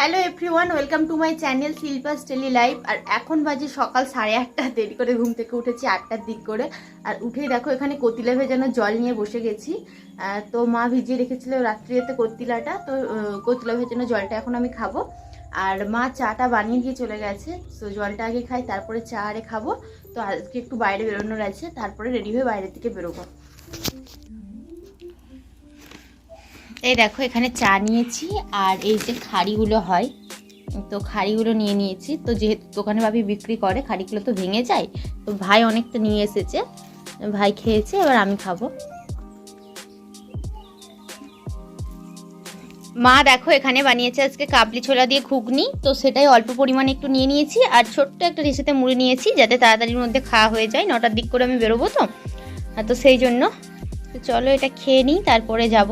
Hello everyone welcome to my channel Shilpa's daily life আর এখন বাজে সকাল সাড়ে আটটা, দেরি করে ঘুম থেকে উঠেছি আটটার দিক করে। আর উঠেই দেখো এখানে কতিলা ভেজানো জল নিয়ে বসে গেছি। তো মা ভিজিয়ে রেখেছিল রাত্রিতে কতিলাটা, তো কতিলা ভেজানো জলটা এখন আমি খাব। আর মা চাটা বানিয়ে দিয়ে চলে গেছে, তো জলটা আগে খাই, তারপরে চা আরে খাব। তো আজকে একটু বাইরে বেরোনোর আছে, তারপরে রেডি হয়ে বাইরের দিকে বেরোবো। এই দেখো, এখানে চা নিয়েছি আর এই যে খাড়িগুলো হয়, তো খাড়িগুলো নিয়ে নিয়েছি। তো যেহেতু দোকানে ভাবি বিক্রি করে, খাড়িগুলো তো ভেঙে যায়, তো ভাই অনেকটা নিয়ে এসেছে, ভাই খেয়েছে, এবার আমি খাব। মা দেখো, এখানে বানিয়েছে আজকে কাবলি ছোলা দিয়ে ঘুগনি, তো সেটাই অল্প পরিমাণে একটু নিয়ে নিয়েছি আর ছোট্ট একটা রেসিতে মুড়ি নিয়েছি, যাতে তাড়াতাড়ির মধ্যে খাওয়া হয়ে যায়, নটার দিক করে আমি বেরোবো তো। তো সেই জন্য, তো চলো এটা খেয়ে নিই, তারপরে যাব।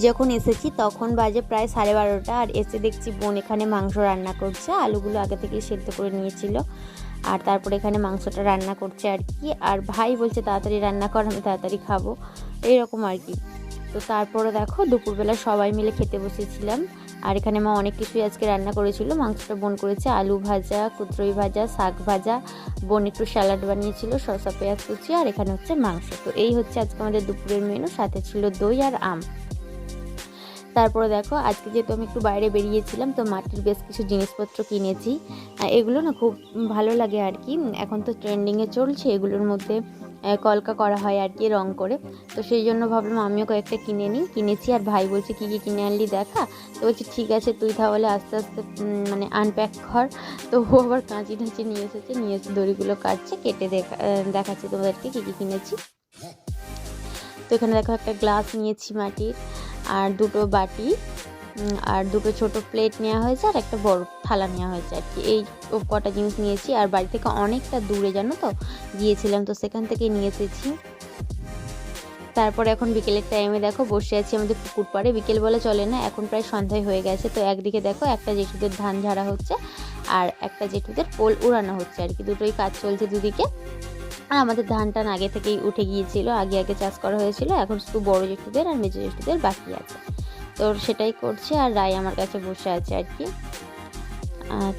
যখন এসেছি তখন বাজে প্রায় সাড়ে বারোটা আর এসে দেখছি বোন এখানে মাংস রান্না করছে, আলুগুলো আগে থেকে সেদ্ধ করে নিয়েছিল। আর তারপরে এখানে মাংসটা রান্না করছে আর কি। আর ভাই বলছে, তাড়াতাড়ি রান্না কর, আমি তাড়াতাড়ি খাব। এইরকম আর কি। তো তারপরে দেখো, দুপুরবেলা সবাই মিলে খেতে বসেছিলাম। আর এখানে মা অনেক কিছুই আজকে রান্না করেছিল। মাংসটা বোন করেছে আলু ভাজা, কুদ্রই ভাজা, শাক ভাজা। বোন একটু স্যালাড বানিয়েছিল, শসা, পেঁয়াজ কুচি, আর এখানে হচ্ছে মাংস। তো এই হচ্ছে আজকে আমাদের দুপুরের মেনু সাথে ছিল দই আর আম। তারপরে দেখো, আজকে যেহেতু আমি একটু বাইরে বেরিয়েছিলাম, তো মাটির বেশ কিছু জিনিসপত্র কিনেছি। এগুলো না খুব ভালো লাগে আর কি। এখন তো ট্রেন্ডিংয়ে চলছে, এগুলোর মধ্যে কলকা করা হয় আর কি রং করে। তো সেই জন্য ভাবলাম আমিও কয়েকটা কিনে নিই। কিনেছি আর ভাই বলছে, কী কী কিনে আনলি দেখা? তো বলছি, ঠিক আছে, তুই তাহলে আস্তে আস্তে মানে আনপ্যাক কর। তো ও আবার কাঁচি টাঁচি নিয়ে এসেছে, নিয়ে এসে দড়িগুলো কাটছে, কেটে দেখা দেখাচ্ছে তোমাদেরকে কী কী কিনেছি। তো এখানে দেখো একটা গ্লাস নিয়েছি মাটির। আর দুটো বাটি আর দুটো ছোট প্লেট নেওয়া হয়েছে আর একটা বড় থালা নেওয়া হয়েছে আর কি। এই কটা জিনিস নিয়েছি আর বাড়ি থেকে অনেকটা দূরে, জানো তো? গিয়েছিলাম তো সেখান থেকে নিয়ে এসেছি। তারপরে এখন বিকেলের টাইমে দেখো বসে আছি আমাদের পুকুর পাড়ে। বিকেল বলে চলে না, এখন প্রায় সন্ধ্যায় হয়ে গেছে। তো একদিকে দেখো একটা জেঠুদের ধান ঝাড়া হচ্ছে আর একটা জেঠুদের পোল উড়ানো হচ্ছে আর কি। দুটোই কাজ চলছে দুদিকে। আর আমাদের ধান টান আগে থেকেই উঠে গিয়েছিল, আগে আগে চাষ করা হয়েছিল, এখন শুধু বড় জেঠুদের আর মেজো জেঠুদের বাকি আছে। তো সেটাই করছে আর রায় আমার কাছে বসে আছে আর কি।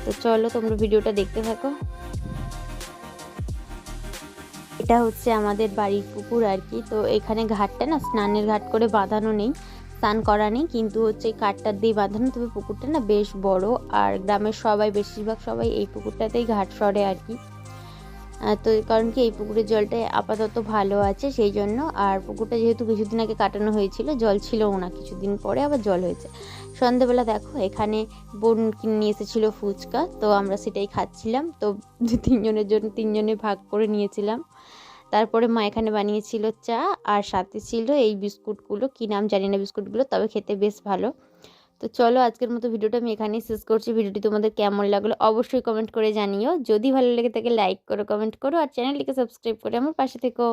তো চলো তোমরা ভিডিওটা দেখতে থাকো। এটা হচ্ছে আমাদের বাড়ির পুকুর আর কি। তো এখানে ঘাটটা না স্নানের ঘাট করে বাঁধানো নেই। স্নান করা নেই, কিন্তু হচ্ছে এই কাঠটার দিয়ে বাঁধানো, তবে পুকুরটা না বেশ বড়। আর গ্রামের সবাই, বেশিরভাগ সবাই এই পুকুরটাতেই ঘাট সরে আর কি। তো কারণ কি, এই পুকুরের জলটা আপাতত ভালো আছে সেই জন্য। আর পুকুরটা যেহেতু কিছুদিন আগে কাটানো হয়েছিল, জল ছিলও না, কিছুদিন পরে আবার জল হয়েছে। সন্ধেবেলা দেখো, এখানে বোন নিয়ে এসেছিল ফুচকা, তো আমরা সেটাই খাচ্ছিলাম। তো তিনজনের জন্য, তিনজনে ভাগ করে নিয়েছিলাম। তারপরে মা এখানে বানিয়েছিল চা আর সাথে ছিল এই বিস্কুটগুলো। কী নাম জানি না বিস্কুটগুলো, তবে খেতে বেশ ভালো। তো চলো আজকের মতো ভিডিওটা আমি এখানেই শেষ করছি। ভিডিওটি তোমাদের কেমন লাগল অবশ্যই কমেন্ট করে জানিও। যদি ভালো লেগে থাকে লাইক করো কমেন্ট করো, আর চ্যানেলটিকে সাবস্ক্রাইব করে আমার পাশে থেকো।